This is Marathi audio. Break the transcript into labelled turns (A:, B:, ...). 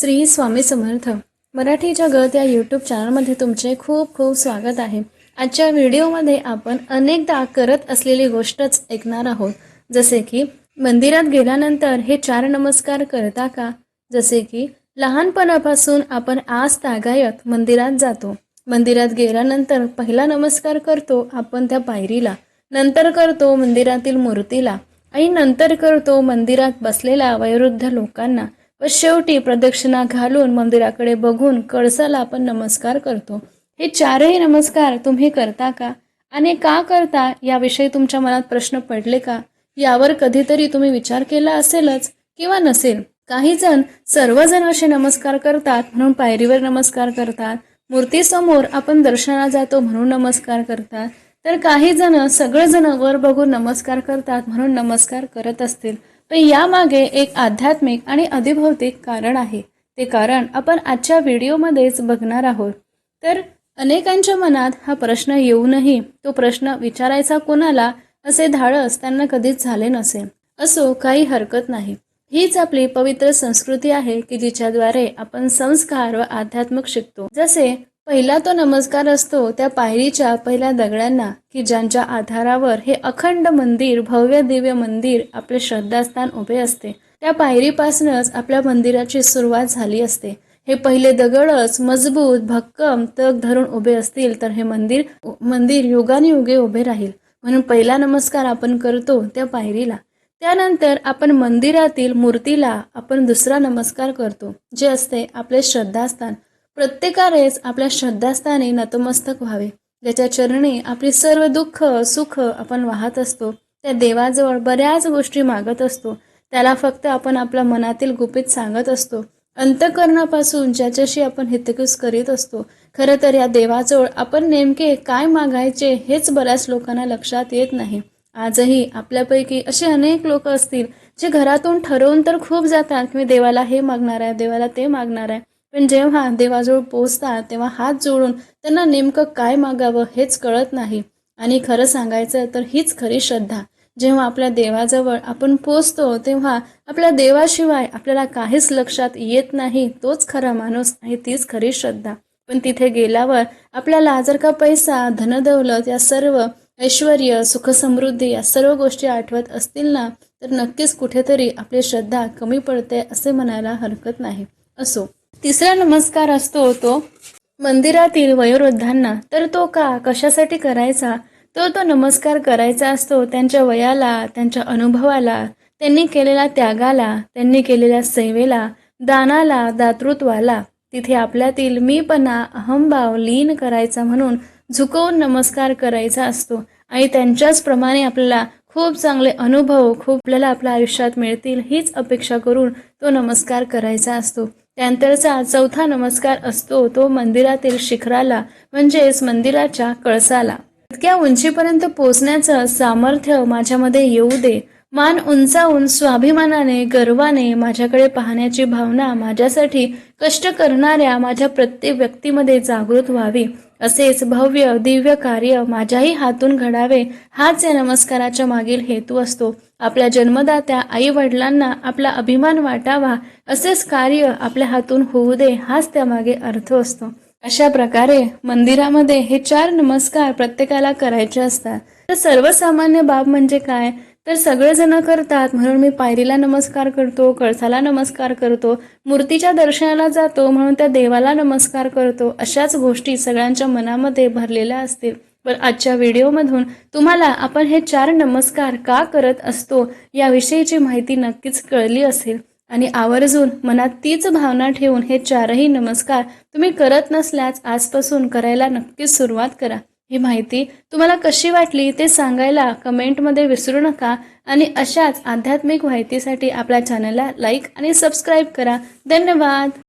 A: श्री स्वामी समर्थ. मराठी जगत या यूट्यूब चॅनलमध्ये तुमचे खूप खूप स्वागत आहे. आजच्या व्हिडिओमध्ये आपण अनेकदा करत असलेली गोष्टच ऐकणार आहोत. जसे की मंदिरात गेल्यानंतर हे चार नमस्कार करता का? जसे की लहानपणापासून आपण आज तागायत मंदिरात जातो. मंदिरात गेल्यानंतर पहिला नमस्कार करतो आपण त्या पायरीला. नंतर करतो मंदिरातील मूर्तीला. आणि नंतर करतो मंदिरात बसलेल्या वयोवृद्ध लोकांना. व शेवटी प्रदक्षिणा घालून मंदिराकडे बघून कळसाला आपण नमस्कार करतो. हे चारही नमस्कार तुम्ही करता का? आणि का करता? याविषयी तुमच्या मनात प्रश्न पडले का? यावर कधीतरी तुम्ही विचार केला असेलच किंवा नसेल. काही जण सर्वजण असे नमस्कार करतात म्हणून पायरीवर नमस्कार करतात. मूर्तीसमोर आपण दर्शनाला जातो म्हणून नमस्कार करतात. तर काही जण सगळेजण वर बघून नमस्कार करतात म्हणून नमस्कार करत असतील. पण यामागे एक आध्यात्मिक आणि अधिभौतिक कारण आहे. ते कारण आपण आजच्या व्हिडिओमध्येच बघणार आहोत. तर अनेकांच्या मनात हा प्रश्न येऊनही तो प्रश्न विचारायचा कोणाला असे धाडस त्यांना कधीच झाले नसेल असो काही हरकत नाही. हीच आपली पवित्र संस्कृती आहे की जिच्याद्वारे आपण संस्कार व आध्यात्मिक शिकतो. जसे पहिला तो नमस्कार असतो त्या पायरीच्या पहिल्या दगडांना की ज्यांच्या आधारावर हे अखंड मंदिर भव्य दिव्य मंदिर आपले श्रद्धास्थान उभे असते. त्या पायरीपासूनच आपल्या मंदिराची सुरुवात झाली असते. हे पहिले दगडच मजबूत भक्कम तग धरून उभे असतील तर हे मंदिर मंदिर युगानियुगे उभे राहील. म्हणून पहिला नमस्कार आपण करतो त्या पायरीला. त्यानंतर आपण मंदिरातील मूर्तीला आपण दुसरा नमस्कार करतो जे असते आपले श्रद्धास्थान. प्रत्येकानेच आपल्या श्रद्धास्थाने नतमस्तक व्हावे. ज्याच्या चरणी आपली सर्व दुःख सुख आपण वाहत असतो त्या देवाजवळ बऱ्याच गोष्टी मागत असतो. त्याला फक्त आपण आपल्या मनातील गुपित सांगत असतो. अंतकरणापासून ज्याच्याशी आपण हितकूस करीत असतो खरं तर या देवाजवळ आपण नेमके काय मागायचे हेच बऱ्याच लोकांना लक्षात येत नाही. आजही आपल्यापैकी असे अनेक लोक असतील जे घरातून ठरवून तर खूप जातात की मी देवाला हे मागणार आहे देवाला ते मागणार आहे. पण जेव्हा देवाजवळ पोचतात तेव्हा हात जोडून त्यांना नेमकं काय मागावं हेच कळत नाही. आणि खरं सांगायचं तर हीच खरी श्रद्धा. जेव्हा आपल्या देवाजवळ आपण पोचतो तेव्हा आपल्या देवाशिवाय आपल्याला काहीच लक्षात येत नाही तोच खरा माणूस आणि तीच खरी श्रद्धा. पण तिथे गेल्यावर आपल्याला जर का पैसा धनदौलत या सर्व ऐश्वर सुखसमृद्धी या सर्व गोष्टी आठवत असतील ना तर नक्कीच कुठेतरी आपली श्रद्धा कमी पडते असे म्हणायला हरकत नाही. असो. तिसरा नमस्कार असतो तो मंदिरातील वयोवृद्धांना. तर तो का कशासाठी करायचा? तो तो नमस्कार करायचा असतो त्यांच्या वयाला त्यांच्या अनुभवाला त्यांनी केलेल्या त्यागाला त्यांनी केलेल्या सेवेला दानाला दातृत्वाला. तिथे आपल्यातील मीपणा अहंभाव लीन करायचा म्हणून झुकवून नमस्कार करायचा असतो. आणि त्यांच्याच प्रमाणे आपल्याला खूप चांगले अनुभव खूप आपल्याला आपल्या आयुष्यात मिळतील हीच अपेक्षा करून तो नमस्कार करायचा असतो. त्यानंतरचा चौथा नमस्कार असतो तो मंदिरातील शिखराला म्हणजेच मंदिराच्या कळसाला. इतक्या उंचीपर्यंत पोचण्याचं सामर्थ्य माझ्यामध्ये येऊ दे. मान उंचावून स्वाभिमानाने गर्वाने माझ्याकडे पाहण्याची भावना माझ्यासाठी कष्ट करणाऱ्या माझ्या प्रत्येक व्यक्तीमध्ये जागृत व्हावी. असेच भव्य दिव्य कार्य माझ्याही हातून घडावे हाच या नमस्काराच्या मागील हेतू असतो. आपल्या जन्मदात्या आई वडिलांना आपला अभिमान वाटावा असेच कार्य आपल्या हातून होऊ दे हाच त्यामागे अर्थ असतो. अशा प्रकारे मंदिरामध्ये हे चार नमस्कार प्रत्येकाला करायचे असतात. तर सर्वसामान्य बाब म्हणजे काय? तर सगळेजण करतात. म्हणून मी पायरीला नमस्कार करतो कळसाला नमस्कार करतो मूर्तीच्या दर्शनाला जातो म्हणून त्या देवाला नमस्कार करतो. अशाच गोष्टी सगळ्यांच्या मनामध्ये भरलेल्या असतील. पण आजच्या व्हिडिओमधून तुम्हाला आपण हे चार नमस्कार का करत असतो याविषयीची माहिती नक्कीच कळली असेल. आणि आवर्जून मनात तीच भावना ठेवून हे चारही नमस्कार तुम्ही करत नसल्यास आजपासून करायला नक्कीच सुरुवात करा. ही माहिती तुम्हाला कशी वाटली ते सांगायला कमेंटमध्ये विसरू नका आणि अशाच आध्यात्मिक माहितीसाठी आपल्या चॅनलला लाईक आणि सबस्क्राईब करा. धन्यवाद.